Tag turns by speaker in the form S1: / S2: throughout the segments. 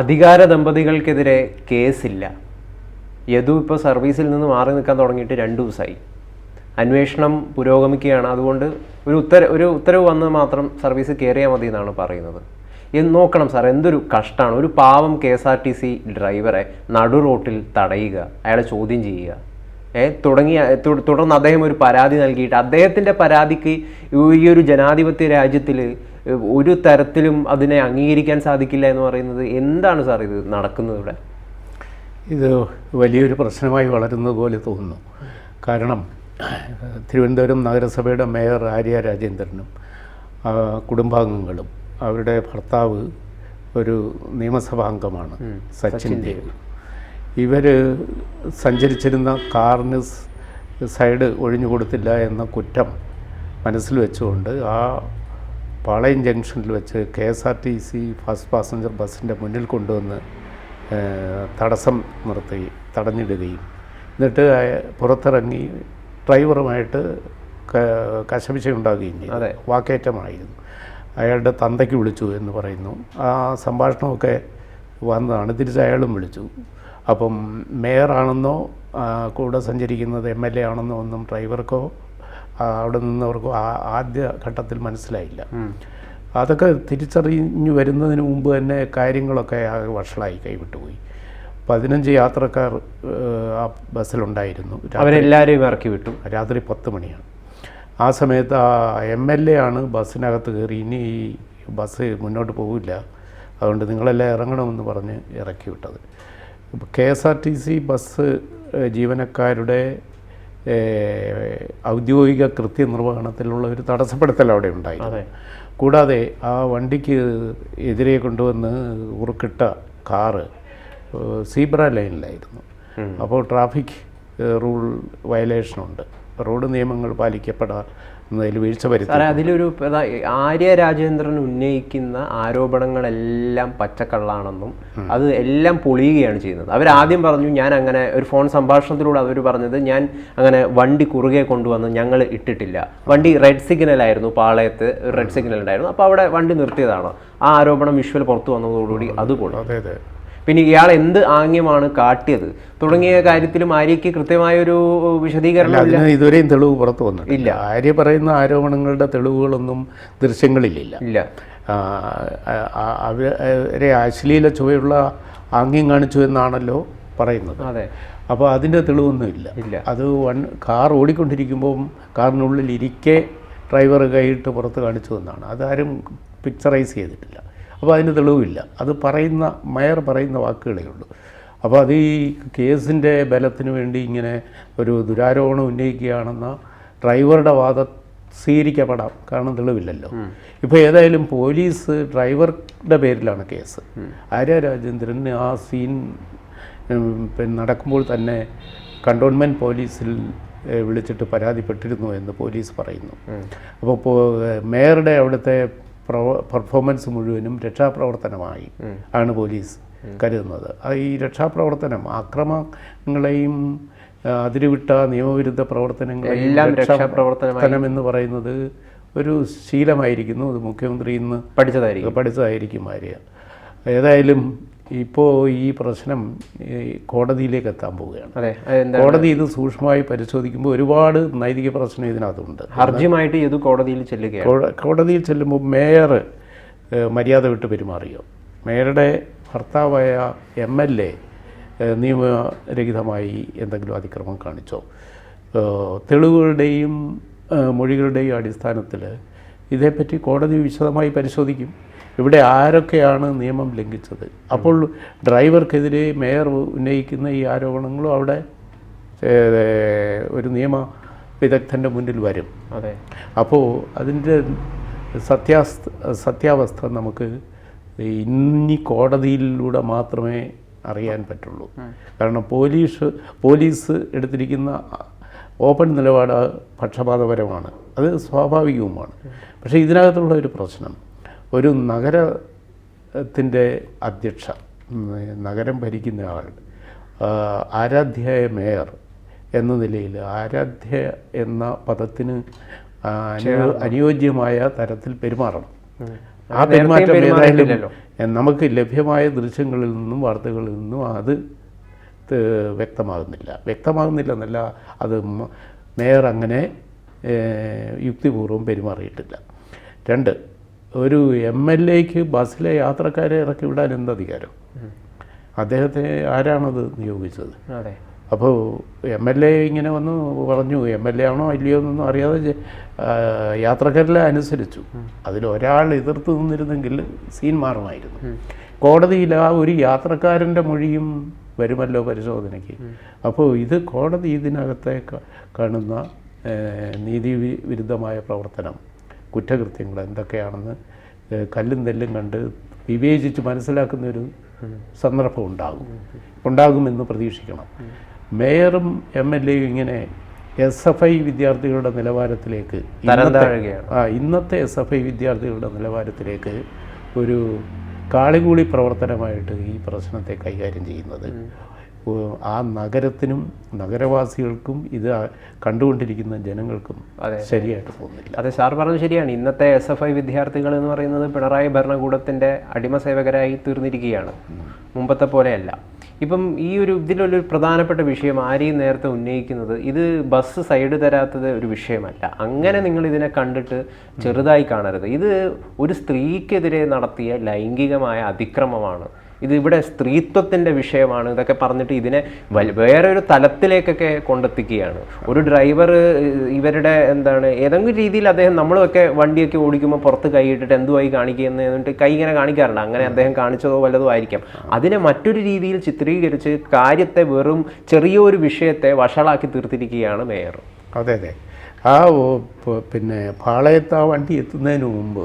S1: അധികാര ദമ്പതികൾക്കെതിരെ കേസില്ല. യദു ഇപ്പോൾ സർവീസിൽ നിന്ന് മാറി നിൽക്കാൻ തുടങ്ങിയിട്ട് രണ്ട് ദിവസമായി. അന്വേഷണം പുരോഗമിക്കുകയാണ്. അതുകൊണ്ട് ഒരു ഉത്തര ഒരു ഉത്തരവ് വന്ന് മാത്രം സർവീസ് കയറിയാൽ മതി എന്നാണ് പറയുന്നത്. എന്ന് നോക്കണം സാർ എന്തൊരു കഷ്ടമാണ്. ഒരു പാവം K S R T C ഡ്രൈവറെ നടു റോട്ടിൽ തടയുക അയാളെ ചോദ്യം ചെയ്യുക. തുടങ്ങിയ തു- തുടർന്ന് അദ്ദേഹം ഒരു പരാതി നൽകിയിട്ട് അദ്ദേഹത്തിന്റെ പരാതിക്ക് ഈ ഒരു ജനാധിപത്യ രാജ്യത്തിൽ ഒരു തരത്തിലും അതിനെ അംഗീകരിക്കാൻ സാധിക്കില്ല എന്ന് പറയുന്നത് എന്താണ് സാർ ഇത് നടക്കുന്നത് ഇവിടെ?
S2: ഇത് വലിയൊരു പ്രശ്നമായി വളരുന്നത് പോലെ തോന്നുന്നു. കാരണം തിരുവനന്തപുരം നഗരസഭയുടെ മേയർ ആര്യ രാജേന്ദ്രനും കുടുംബാംഗങ്ങളും അവരുടെ ഭർത്താവ് ഒരു നിയമസഭാംഗമാണ് സച്ചിൻ ദേവ്. ഇവർ സഞ്ചരിച്ചിരുന്ന കാറിന് സൈഡ് ഒഴിഞ്ഞു കൊടുത്തില്ല എന്ന കുറ്റം മനസ്സിൽ വെച്ചുകൊണ്ട് ആ പാളയം ജംഗ്ഷനിൽ വെച്ച് K S R T C first passenger ബസ്സിന്റെ മുന്നിൽ കൊണ്ടുവന്ന് തടസ്സം നിർത്തി തടഞ്ഞിടുകയും. എന്നിട്ട് പുറത്തിറങ്ങി ഡ്രൈവറുമായിട്ട് ക- കശപിശയുണ്ടാകുകയും ചെയ്തു.
S1: അതെ.
S2: വാക്കേറ്റമായിരുന്നു. അയാളുടെ തന്തയ്ക്ക് വിളിച്ചു എന്ന് പറയുന്നു. ആ സംഭാഷണമൊക്കെ വന്നതാണ്. തിരിച്ച് അയാളും വിളിച്ചു. അപ്പം മേയറാണെന്നോ കൂടെ സഞ്ചരിക്കുന്നത് എം എൽ എ ആണെന്നോ ഒന്നും ഡ്രൈവർക്കോ അവിടെ നിന്നവർക്കോ ആദ്യ ഘട്ടത്തിൽ മനസ്സിലായില്ല. അതൊക്കെ തിരിച്ചറിഞ്ഞു വരുന്നതിന് മുമ്പ് തന്നെ കാര്യങ്ങളൊക്കെ ആകെ വഷളായി കൈവിട്ടുപോയി. പതിനഞ്ച് യാത്രക്കാർ ആ ബസ്സിലുണ്ടായിരുന്നു.
S1: അവരെല്ലാവരെയും ഇറക്കി വിട്ടു.
S2: രാത്രി പത്ത് മണിയാണ്. ആ സമയത്ത് ആ എം എൽ എ ആണ് ബസ്സിനകത്ത് കയറി ഇനി ഈ ബസ് മുന്നോട്ട് പോകില്ല അതുകൊണ്ട് നിങ്ങളെല്ലാം ഇറങ്ങണമെന്ന് പറഞ്ഞ് ഇറക്കി വിട്ടത്. ഇപ്പോൾ K S R T C bus ജീവനക്കാരുടെ ഔദ്യോഗിക കൃത്യനിർവഹണത്തിലുള്ള ഒരു തടസ്സപ്പെടുത്തൽ അവിടെ
S1: ഉണ്ടായി
S2: കൂടാതെ ആ വണ്ടിക്ക് എതിരെ കൊണ്ടുവന്ന് ഉറുക്കിട്ട കാറ് സീബ്ര ലൈനിലായിരുന്നു. അപ്പോൾ ട്രാഫിക് റൂൾ വയലേഷനുണ്ട്. റോഡ് നിയമങ്ങൾ പാലിക്കപ്പെടാന്നതിൽ വീഴ്ച വരുത്തി.
S1: സാറേ അതിലൊരു ആര്യ രാജേന്ദ്രൻ ഉന്നയിക്കുന്ന ആരോപണങ്ങളെല്ലാം പച്ചക്കള്ളാണെന്നും അത് എല്ലാം പൊളിയുകയാണ് ചെയ്യുന്നത്. അവർ ആദ്യം പറഞ്ഞു ഞാൻ അങ്ങനെ ഒരു ഫോൺ സംഭാഷണത്തിലൂടെ അവർ പറഞ്ഞത് ഞാൻ അങ്ങനെ വണ്ടി കുറുകെ കൊണ്ടുവന്ന് ഞങ്ങൾ ഇട്ടിട്ടില്ല. വണ്ടി റെഡ് സിഗ്നൽ ആയിരുന്നു പാളയത്ത് റെഡ് സിഗ്നൽ ഉണ്ടായിരുന്നു. അപ്പോൾ അവിടെ വണ്ടി നിർത്തിയതാണ്? ആ ആരോപണം വിഷ്വൽ പുറത്തു വന്നതോടുകൂടി അതുപോലെ
S2: അതെ അതെ.
S1: പിന്നെ ഇയാൾ എന്ത് ആംഗ്യമാണ് കാട്ടിയത്? തുടങ്ങിയ കാര്യത്തിലും ആര്യയ്ക്ക് കൃത്യമായൊരു വിശദീകരണം
S2: അതിന് ഇതുവരെയും തെളിവ് പുറത്തു വന്നിട്ടില്ല.
S1: ഇല്ല.
S2: ആര്യ പറയുന്ന ആരോപണങ്ങളുടെ തെളിവുകളൊന്നും ദൃശ്യങ്ങളിലില്ല.
S1: ഇല്ല.
S2: അവരെ അശ്ലീല ചുവയുള്ള ആംഗ്യം കാണിച്ചു എന്നാണല്ലോ പറയുന്നത്.
S1: അതെ.
S2: അപ്പോൾ അതിന്റെ തെളിവൊന്നുമില്ല
S1: ഇല്ല.
S2: അത് വൺ കാർ ഓടിക്കൊണ്ടിരിക്കുമ്പം കാറിനുള്ളിൽ ഇരിക്കെ ഡ്രൈവർ കൈയിട്ട് പുറത്ത് കാണിച്ചു എന്നാണ്. അതാരും പിക്ചറൈസ് ചെയ്തിട്ടില്ല. അപ്പോൾ അതിന് തെളിവില്ല. അത് പറയുന്ന മേയർ പറയുന്ന വാക്കുകളേ ഉള്ളൂ. അപ്പോൾ അത് ഈ കേസിന്റെ ബലത്തിന് വേണ്ടി ഇങ്ങനെ ഒരു ദുരാരോപണം ഉന്നയിക്കുകയാണെന്ന ഡ്രൈവറുടെ വാദം സ്വീകരിക്കപ്പെടാം. കാരണം തെളിവില്ലല്ലോ. ഇപ്പോൾ ഏതായാലും പോലീസ് ഡ്രൈവറുടെ പേരിലാണ് കേസ്. ആര്യ രാജേന്ദ്രൻ ആ സീൻ പിന്നെ നടക്കുമ്പോൾ തന്നെ കണ്ടോൺമെന്റ് പോലീസിൽ വിളിച്ചിട്ട് പരാതിപ്പെട്ടിരുന്നു എന്ന് പോലീസ് പറയുന്നു. അപ്പോൾ മേയറുടെ അവിടുത്തെ പെർഫോമൻസ് മുഴുവനും രക്ഷാപ്രവർത്തനമായി ആണ് പോലീസ് കരുതുന്നത്. ഈ രക്ഷാപ്രവർത്തനം ആക്രമങ്ങളെയും അതിരുവിട്ട നിയമവിരുദ്ധ പ്രവർത്തനങ്ങളെയും രക്ഷാപ്രവർത്തനം എന്ന് പറയുന്നത് ഒരു ശീലമായിരിക്കുന്നു. അത് മുഖ്യമന്ത്രി ഇന്ന്
S1: പഠിച്ചതായിരിക്കും.
S2: പഠിച്ചതായിരിക്കും ആര്യ. ഏതായാലും ഇപ്പോൾ ഈ പ്രശ്നം കോടതിയിലേക്ക് എത്താൻ പോവുകയാണ്. കോടതി ഇത് സൂക്ഷ്മമായി പരിശോധിക്കുമ്പോൾ ഒരുപാട് നൈതിക പ്രശ്നം ഇതിനകത്തുണ്ട്.
S1: ഹർജിയുമായിട്ട് ഇത് കോടതിയിൽ ചെല്ലുകയാണ്.
S2: കോടതിയിൽ ചെല്ലുമ്പോൾ മേയർ മര്യാദ വിട്ട് പെരുമാറിയോ? മേയറുടെ ഭർത്താവായ എം എൽ എ നിയമരഹിതമായി എന്തെങ്കിലും അതിക്രമം കാണിച്ചോ? തെളിവുകളുടെയും മൊഴികളുടെയും അടിസ്ഥാനത്തിൽ ഇതേപ്പറ്റി കോടതി വിശദമായി പരിശോധിക്കും. ഇവിടെ ആരൊക്കെയാണ് നിയമം ലംഘിച്ചത്? അപ്പോൾ ഡ്രൈവർക്കെതിരെ മേയർ ഉന്നയിക്കുന്ന ഈ ആരോപണങ്ങളും അവിടെ ഒരു നിയമ വിദഗ്ധന്റെ മുന്നിൽ വരും.
S1: അതെ.
S2: അപ്പോൾ അതിന്റെ സത്യാസ് സത്യാവസ്ഥ നമുക്ക് ഇനി കോടതിയിലൂടെ മാത്രമേ അറിയാൻ പറ്റുള്ളൂ. കാരണം പോലീസ് പോലീസ് എടുത്തിരിക്കുന്ന ഓപ്പൺ നിലപാട് പക്ഷപാതപരമാണ്. അത് സ്വാഭാവികവുമാണ്. പക്ഷേ ഇതിനകത്തുള്ള ഒരു പ്രശ്നം ഒരു നഗരത്തിന്റെ അധ്യക്ഷ നഗരം ഭരിക്കുന്ന ആൾ ആരാധ്യയായ ആരാധ്യായ മേയർ എന്ന നിലയിൽ ആരാധ്യ എന്ന പദത്തിന് അനുയോജ്യമായ തരത്തിൽ പെരുമാറണം. ആ പെരുമാറ്റം ഏതായാലും നമുക്ക് ലഭ്യമായ ദൃശ്യങ്ങളിൽ നിന്നും വാർത്തകളിൽ നിന്നും അത് വ്യക്തമാകുന്നില്ല വ്യക്തമാകുന്നില്ല. എന്നല്ല അത് മേയർ അങ്ങനെ യുക്തിപൂർവം പെരുമാറിയിട്ടില്ല. രണ്ട് ഒരു എം എൽ എക്ക് ബസ്സിലെ യാത്രക്കാരെ ഇറക്കി വിടാൻ എന്ത് അധികാരം? അദ്ദേഹത്തെ ആരാണത് നിയോഗിച്ചത്? അപ്പോൾ എം എൽ എ ഇങ്ങനെ വന്ന് പറഞ്ഞു എം എൽ എ ആണോ ഇല്ലയോ എന്നൊന്നും അറിയാതെ യാത്രക്കാരെല്ലാം അനുസരിച്ചു. അതിലൊരാൾ എതിർത്ത് നിന്നിരുന്നെങ്കിൽ സീൻ മാറുമായിരുന്നു. കോടതിയിൽ ആ ഒരു യാത്രക്കാരന്റെ മൊഴിയും വരുമല്ലോ പരിശോധനയ്ക്ക്. അപ്പോൾ ഇത് കോടതി ഇതിനകത്തെ കാണുന്ന നീതി വിരുദ്ധമായ പ്രവർത്തനം കുറ്റകൃത്യങ്ങൾ എന്തൊക്കെയാണെന്ന് കല്ലും തെല്ലും കണ്ട് വിവേചിച്ച് മനസ്സിലാക്കുന്ന ഒരു സന്ദർഭം ഉണ്ടാകും. ഉണ്ടാകുമെന്ന് പ്രതീക്ഷിക്കണം. മേയറും എം എൽ എയും ഇങ്ങനെ എസ് എഫ് ഐ വിദ്യാർത്ഥികളുടെ നിലവാരത്തിലേക്ക്. ആ ഇന്നത്തെ എസ് എഫ് ഐ വിദ്യാർത്ഥികളുടെ നിലവാരത്തിലേക്ക് ഒരു കാളികൂളി പ്രവർത്തനമായിട്ട് ഈ പ്രശ്നത്തെ കൈകാര്യം ചെയ്യുന്നത്. ആ നഗരത്തിനും നഗരവാസികൾക്കും ഇത് കണ്ടുകൊണ്ടിരിക്കുന്ന ജനങ്ങൾക്കും
S1: അതെ.
S2: ശരിയായിട്ട് തോന്നുന്നില്ല
S1: അതെ സാർ പറഞ്ഞത് ശരിയാണ്. ഇന്നത്തെ എസ് എഫ് ഐ വിദ്യാർത്ഥികൾ എന്ന് പറയുന്നത് പിണറായി ഭരണകൂടത്തിന്റെ അടിമസേവകരായി തീർന്നിരിക്കുകയാണ്. മുമ്പത്തെ പോലെയല്ല. ഇപ്പം ഈ ഒരു ഇതിലൊരു പ്രധാനപ്പെട്ട വിഷയം ആരെയും നേരത്തെ ഉന്നയിക്കുന്നത് ഇത് ബസ് സൈഡ് തരാത്തത് ഒരു വിഷയമല്ല. അങ്ങനെ നിങ്ങൾ ഇതിനെ കണ്ടിട്ട് ചെറുതായി കാണരുത്. ഇത് ഒരു സ്ത്രീക്കെതിരെ നടത്തിയ ലൈംഗികമായ അതിക്രമമാണ്. ഇത് ഇവിടെ സ്ത്രീത്വത്തിന്റെ വിഷയമാണ് ഇതൊക്കെ പറഞ്ഞിട്ട് ഇതിനെ വേറൊരു തലത്തിലേക്കൊക്കെ കൊണ്ടെത്തിക്കുകയാണ്. ഒരു ഡ്രൈവർ ഇവരുടെ എന്താണ് ഏതെങ്കിലും രീതിയിൽ അദ്ദേഹം നമ്മളൊക്കെ വണ്ടിയൊക്കെ ഓടിക്കുമ്പോൾ പുറത്ത് കൈയിട്ടിട്ട് എന്തുമായി കാണിക്കുന്നത് എന്നിട്ട് കൈ ഇങ്ങനെ കാണിക്കാറുണ്ട്. അങ്ങനെ അദ്ദേഹം കാണിച്ചതോ വല്ലതോ ആയിരിക്കാം. അതിനെ മറ്റൊരു രീതിയിൽ ചിത്രീകരിച്ച് കാര്യത്തെ വെറും ചെറിയൊരു വിഷയത്തെ വഷളാക്കി തീർത്തിരിക്കുകയാണ് മേയർ.
S2: അതെ അതെ. ആ പിന്നെ പാളയത്ത് ആ വണ്ടി എത്തുന്നതിന് മുമ്പ്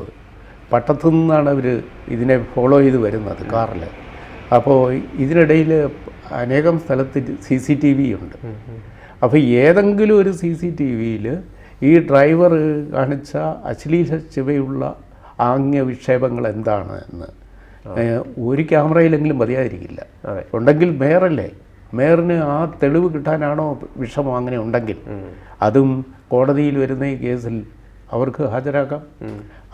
S2: പട്ടത്തു നിന്നാണ് അവർ ഇതിനെ ഫോളോ ചെയ്ത് വരുന്നത് കാറിൽ അപ്പോൾ ഇതിനിടയിൽ അനേകം സ്ഥലത്ത് സി സി ടി വി ഉണ്ട്. അപ്പോൾ ഏതെങ്കിലും ഒരു സി സി ടി വിയിൽ ഈ ഡ്രൈവർ കാണിച്ച അശ്ലീല ചുവയുള്ള ആംഗ്യ വിക്ഷേപങ്ങൾ എന്താണ് എന്ന് ഒരു ക്യാമറയിലെങ്കിലും മതിയായിരിക്കില്ല. ഉണ്ടെങ്കിൽ മേയറല്ലേ? മേയറിന് ആ തെളിവ് കിട്ടാനാണോ വിഷമം അങ്ങനെ ഉണ്ടെങ്കിൽ? അതും കോടതിയിൽ വരുന്ന ഈ കേസിൽ അവർക്ക് ഹാജരാക്കാം.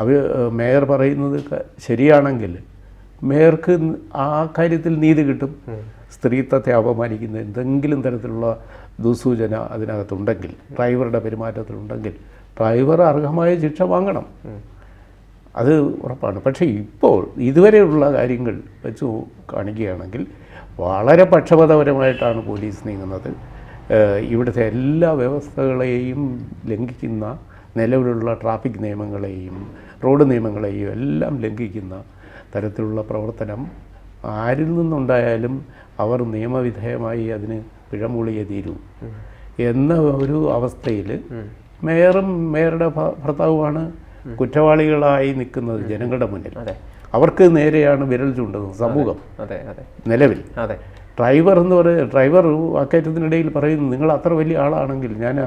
S2: അവർ മേയർ പറയുന്നത് ശരിയാണെങ്കിൽ മേയർക്ക് ആ കാര്യത്തിൽ നീതി കിട്ടും. സ്ത്രീത്വത്തെ അപമാനിക്കുന്ന എന്തെങ്കിലും തരത്തിലുള്ള ദുസൂചന അതിനകത്തുണ്ടെങ്കിൽ ഡ്രൈവറുടെ പെരുമാറ്റത്തിലുണ്ടെങ്കിൽ ഡ്രൈവർ അർഹമായ ശിക്ഷ വാങ്ങണം. അത് ഉറപ്പാണ്. പക്ഷേ ഇപ്പോൾ ഇതുവരെയുള്ള കാര്യങ്ങൾ വെച്ച് കാണിക്കുകയാണെങ്കിൽ വളരെ പക്ഷപാതപരമായിട്ടാണ് പോലീസ് നീങ്ങുന്നത്. ഇവിടുത്തെ എല്ലാ വ്യവസ്ഥകളെയും ലംഘിക്കുന്ന നിലവിലുള്ള ട്രാഫിക് നിയമങ്ങളെയും റോഡ് നിയമങ്ങളെയും എല്ലാം ലംഘിക്കുന്ന തരത്തിലുള്ള പ്രവർത്തനം ആരിൽ നിന്നുണ്ടായാലും അവർ നിയമവിധേയമായി അതിന് പിഴമൂളിയേ തീരൂ. എന്ന ഒരു അവസ്ഥയിൽ മേയറും മേയറുടെ ഭർത്താവുമാണ് കുറ്റവാളികളായി നിൽക്കുന്നത് ജനങ്ങളുടെ മുന്നിൽ. അവർക്ക് നേരെയാണ് വിരൽ ചൂണ്ടുന്നത് സമൂഹം നിലവിൽ.
S1: അതെ.
S2: ഡ്രൈവർ എന്ന് പറയുന്നത് ഡ്രൈവർ അക്കയറ്റത്തിനിടയിൽ പറയുന്നു നിങ്ങൾ അത്ര വലിയ ആളാണെങ്കിൽ ഞാൻ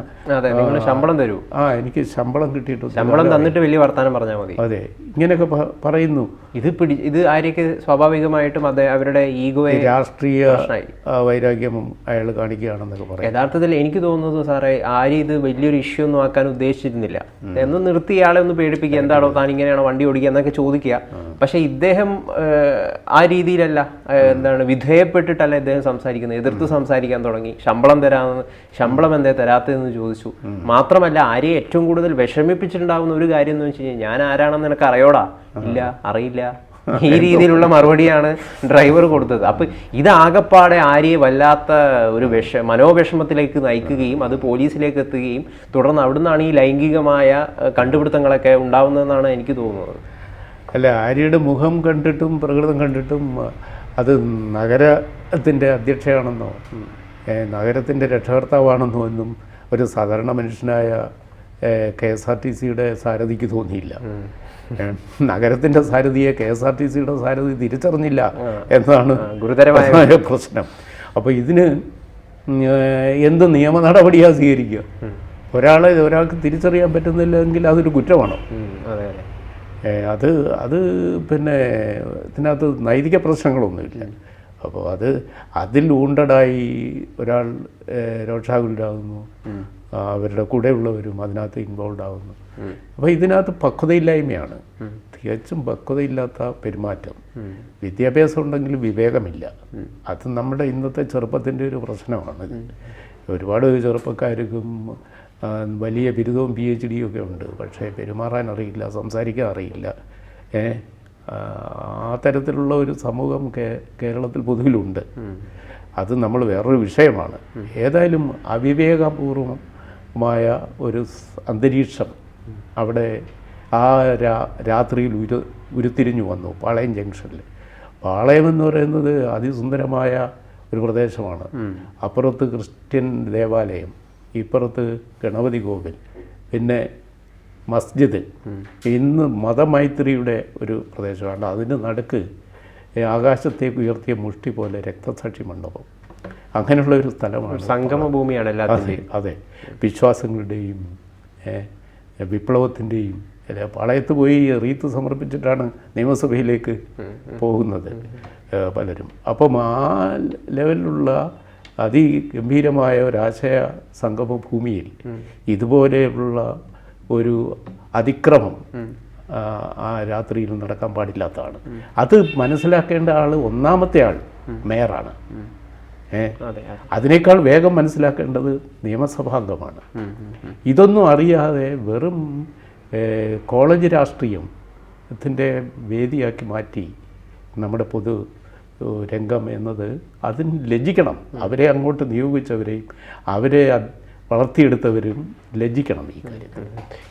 S1: ശമ്പളം തരൂ.
S2: ആ എനിക്ക് ശമ്പളം കിട്ടിയിട്ട്
S1: ശമ്പളം തന്നിട്ട് വലിയ വർത്താനം പറഞ്ഞാൽ മതി.
S2: അതെ ഇങ്ങനെയൊക്കെ പറയുന്നു.
S1: ഇത് പിടി ഇത് ആര്യക്ക് സ്വാഭാവികമായിട്ടും അതെ അവരുടെ ഈഗോയെ
S2: രാഷ്ട്രീയ വൈരാഗ്യം അയാൾ കാണിക്കുകയാണെന്നൊക്കെ പറയും.
S1: യഥാർത്ഥത്തിൽ എനിക്ക് തോന്നുന്നത് സാറേ ആര്യ ഇത് വലിയൊരു ഇഷ്യൂ ഒന്നും ആക്കാൻ ഉദ്ദേശിച്ചിരുന്നില്ല. എന്ന് നിർത്തി ഇയാളെ ഒന്ന് പേടിപ്പിക്കുക എന്താണോ താൻ ഇങ്ങനെയാണോ വണ്ടി ഓടിക്കുക എന്നൊക്കെ ചോദിക്കുക. പക്ഷെ ഇദ്ദേഹം ആ രീതിയിലല്ല എന്താണ് വിധേയപ്പെട്ടിട്ടല്ല ഇദ്ദേഹം സംസാരിക്കുന്നത് എതിർത്ത് സംസാരിക്കാൻ തുടങ്ങി. ശമ്പളം തരാമെന്ന് ശമ്പളം എന്തേ തരാത്തതെന്ന് ചോദിച്ചു. മാത്രമല്ല ആരെയും ഏറ്റവും കൂടുതൽ വിഷമിപ്പിച്ചിട്ടുണ്ടാവുന്ന ഒരു കാര്യം എന്ന് വെച്ച് കഴിഞ്ഞാൽ ഞാൻ ആരാണെന്ന് നിനക്ക് അറിയോടാ? ഇല്ല അറിയില്ല. ഈ രീതിയിലുള്ള മറുപടിയാണ് ഡ്രൈവർ കൊടുത്തത്. അപ്പൊ ഇത് ആകപ്പാടെ ആര്യയെ വല്ലാത്ത ഒരു വിഷ മനോവിഷമത്തിലേക്ക് നയിക്കുകയും അത് പോലീസിലേക്ക് എത്തുകയും തുടർന്ന് അവിടുന്നാണ് ഈ ലൈംഗികമായ കണ്ടുപിടുത്തങ്ങളൊക്കെ ഉണ്ടാവുന്നതെന്നാണ് എനിക്ക് തോന്നുന്നത്.
S2: അല്ല ആര്യയുടെ മുഖം കണ്ടിട്ടും പ്രകൃതം കണ്ടിട്ടും അത് നഗരത്തിന്റെ അധ്യക്ഷയാണെന്നോ നഗരത്തിന്റെ രക്ഷകർത്താവാണെന്നോ എന്നും ഒരു സാധാരണ മനുഷ്യനായ കെ എസ് ആർ ടി സിയുടെ സാരഥിക്ക് തോന്നിയില്ല. നഗരത്തിന്റെ സാരഥിയെ കെ എസ് ആർ ടി സിയുടെ സാരഥി തിരിച്ചറിഞ്ഞില്ല എന്നാണ്
S1: ഗുരുതരമായ
S2: പ്രശ്നം. അപ്പോൾ ഇതിന് എന്ത് നിയമ നടപടിയാണ് സ്വീകരിക്കുക? ഒരാളെ ഒരാൾക്ക് തിരിച്ചറിയാൻ പറ്റുന്നില്ലെങ്കിൽ അതൊരു കുറ്റമാണോ?
S1: അതെ. അതെ
S2: അത് പിന്നെ ഇതിനകത്ത് നൈതിക പ്രശ്നങ്ങളൊന്നുമില്ല. അപ്പോൾ അത് അതിൽ ഊണ്ടഡായി ഒരാൾ രോഷാകുലരാകുന്നു. അവരുടെ കൂടെയുള്ളവരും അതിനകത്ത് ഇൻവോൾവ് ആകുന്നു അപ്പോൾ ഇതിനകത്ത് പക്വതയില്ലായ്മയാണ്. തികച്ചും പക്വതയില്ലാത്ത പെരുമാറ്റം. വിദ്യാഭ്യാസം ഉണ്ടെങ്കിൽ വിവേകമില്ല. അത് നമ്മുടെ ഇന്നത്തെ ചെറുപ്പത്തിന്റെ ഒരു പ്രശ്നമാണ്. ഒരുപാട് ചെറുപ്പക്കാർക്കും വലിയ ബിരുദവും പി എച്ച് ഡിയും ഒക്കെ ഉണ്ട്. പക്ഷേ പെരുമാറാൻ അറിയില്ല സംസാരിക്കാൻ അറിയില്ല. ഏ ആ, തരത്തിലുള്ള ഒരു സമൂഹം കേരളത്തിൽ പൊതുവിലുണ്ട്. അത് നമ്മൾ വേറൊരു വിഷയമാണ്. ഏതായാലും അവിവേകപൂർവമായ ഒരു അന്തരീക്ഷം അവിടെ ആ രാ രാത്രിയിൽ ഉരു ഉരുത്തിരിഞ്ഞു വന്നു പാളയം ജംഗ്ഷനിൽ പാളയം എന്ന് പറയുന്നത് അതിസുന്ദരമായ ഒരു പ്രദേശമാണ്. അപ്പുറത്ത് ക്രിസ്ത്യൻ ദേവാലയം ഇപ്പുറത്ത് ഗണപതി കോവിൽ പിന്നെ മസ്ജിദ്. ഇന്ന് മതമൈത്രിയുടെ ഒരു പ്രദേശമാണ്. അതിന് നടുക്ക് ആകാശത്തേക്ക് ഉയർത്തിയ മുഷ്ടി പോലെ രക്തസാക്ഷി മണ്ഡപം. അങ്ങനെയുള്ള ഒരു സ്ഥലമാണ്
S1: സംഗമ ഭൂമിയാണ്
S2: അതെ
S1: എല്ലാത്തിന്റെയും.
S2: അതെ. വിശ്വാസങ്ങളുടെയും വിപ്ലവത്തിന്റെയും പാളയത്ത് പോയി റീത്ത് സമർപ്പിച്ചിട്ടാണ് നിയമസഭയിലേക്ക് പോകുന്നത് പലരും. അപ്പം ആ ലെവലിലുള്ള അതിഗംഭീരമായ ഒരാശയ സംഗമ ഭൂമിയിൽ ഇതുപോലെയുള്ള ഒരു അതിക്രമം ആ, രാത്രിയിൽ നടക്കാൻ പാടില്ലാത്തതാണ്. അത് മനസ്സിലാക്കേണ്ട ആൾ ഒന്നാമത്തെ ആൾ മേയറാണ്. അതിനേക്കാൾ വേഗം മനസ്സിലാക്കേണ്ടത് നിയമസഭാംഗമാണ് ഇതൊന്നും അറിയാതെ വെറും കോളേജ് രാഷ്ട്രീയം ത്തിന്റെ വേദിയാക്കി മാറ്റി നമ്മുടെ പൊതു രംഗം എന്നത് അതിന് ലജ്ജിക്കണം. അവരെ അങ്ങോട്ട് നിയോഗിച്ചവരെയും അവരെ വളർത്തിയെടുത്തവരും ലജ്ജിക്കണം ഈ കാര്യത്തിൽ.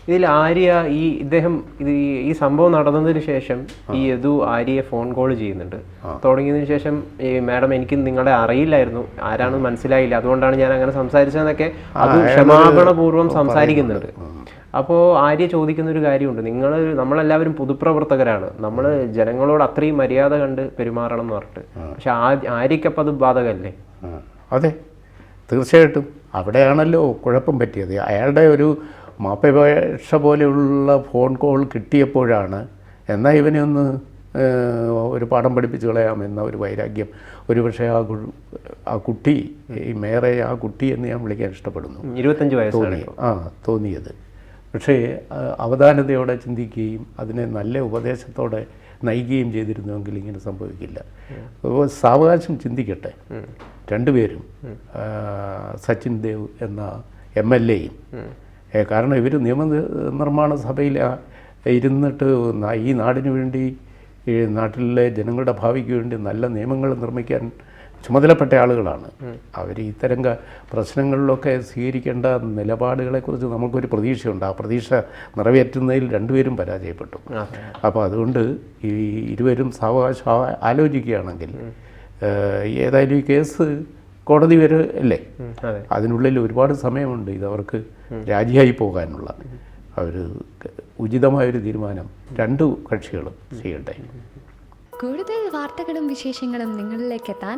S1: ഇതിൽ ആര്യ ഈ ഇദ്ദേഹം ഇത് ഈ- ഈ സംഭവം നടന്നതിന് ശേഷം ഈ യദു ആര്യയെ ഫോൺ കോൾ ചെയ്യുന്നുണ്ട്. തുടങ്ങിയതിന് ശേഷം ഈ മാഡം എനിക്ക് നിങ്ങളെ അറിയില്ലായിരുന്നു. ആരാണെന്ന് മനസ്സിലായില്ല. അതുകൊണ്ടാണ് ഞാൻ അങ്ങനെ സംസാരിച്ചതെന്നൊക്കെ അത് ക്ഷമാപണപൂർവം സംസാരിക്കുന്നുണ്ട്. അപ്പോൾ ആര്യ ചോദിക്കുന്ന ഒരു കാര്യമുണ്ട്. നിങ്ങൾ നമ്മളെല്ലാവരും പൊതുപ്രവർത്തകരാണ്. നമ്മൾ ജനങ്ങളോട് അത്രയും മര്യാദ കണ്ട് പെരുമാറണം എന്ന് പറഞ്ഞിട്ട്. പക്ഷെ ആര്യക്കപ്പം അത് ബാധകല്ലേ
S2: അതെ. തീർച്ചയായിട്ടും. അവിടെയാണല്ലോ കുഴപ്പം പറ്റിയത്. അയാളുടെ ഒരു മാപ്പപേക്ഷ പോലെയുള്ള ഫോൺ കോൾ കിട്ടിയപ്പോഴാണ് എന്നാൽ ഇവനെ ഒന്ന് ഒരു പാഠം പഠിപ്പിച്ച് കളയാമെന്ന ഒരു വൈരാഗ്യം. ഒരു പക്ഷേ ആ ആ കുട്ടി ഈ മേറെ ആ കുട്ടി എന്ന് ഞാൻ വിളിക്കാൻ ഇഷ്ടപ്പെടുന്നു.
S1: ഇരുപത്തഞ്ച്
S2: വയസ്സ് ആ തോന്നിയത്. പക്ഷേ അവധാനതയോടെ ചിന്തിക്കുകയും അതിനെ നല്ല ഉപദേശത്തോടെ നയിക്കുകയും ചെയ്തിരുന്നുവെങ്കിൽ ഇങ്ങനെ സംഭവിക്കില്ല. അപ്പോൾ സാവകാശം ചിന്തിക്കട്ടെ. രണ്ടുപേരും സച്ചിൻ ദേവ് എന്ന എം എൽ എയും കാരണം ഇവർ നിയമ നിർമ്മാണ സഭയിൽ ഇരുന്നിട്ട് ഈ നാടിനു വേണ്ടി ഈ നാട്ടിലെ ജനങ്ങളുടെ ഭാവിക്ക് വേണ്ടി നല്ല നിയമങ്ങൾ നിർമ്മിക്കാൻ ചുമതലപ്പെട്ട ആളുകളാണ്. അവർ ഇത്തരം പ്രശ്നങ്ങളിലൊക്കെ സ്വീകരിക്കേണ്ട നിലപാടുകളെക്കുറിച്ച് നമുക്കൊരു പ്രതീക്ഷയുണ്ട്. ആ പ്രതീക്ഷ നിറവേറ്റുന്നതിൽ രണ്ടുപേരും പരാജയപ്പെട്ടു. അപ്പോൾ അതുകൊണ്ട് ഈ ഇരുവരും സാവകാശം ആലോചിക്കുകയാണെങ്കിൽ ഏതായാലും ഈ കേസ് കോടതി വരെ അല്ലേ? അതിനുള്ളിൽ ഒരുപാട് സമയമുണ്ട് ഇതവർക്ക് രാജിയായി പോകാനുള്ള. അവർ ഉചിതമായൊരു തീരുമാനം രണ്ടു കക്ഷികളും ചെയ്യട്ടെ.
S3: കൂടുതൽ വാർത്തകളും വിശേഷങ്ങളും നിങ്ങളിലേക്ക് എത്താൻ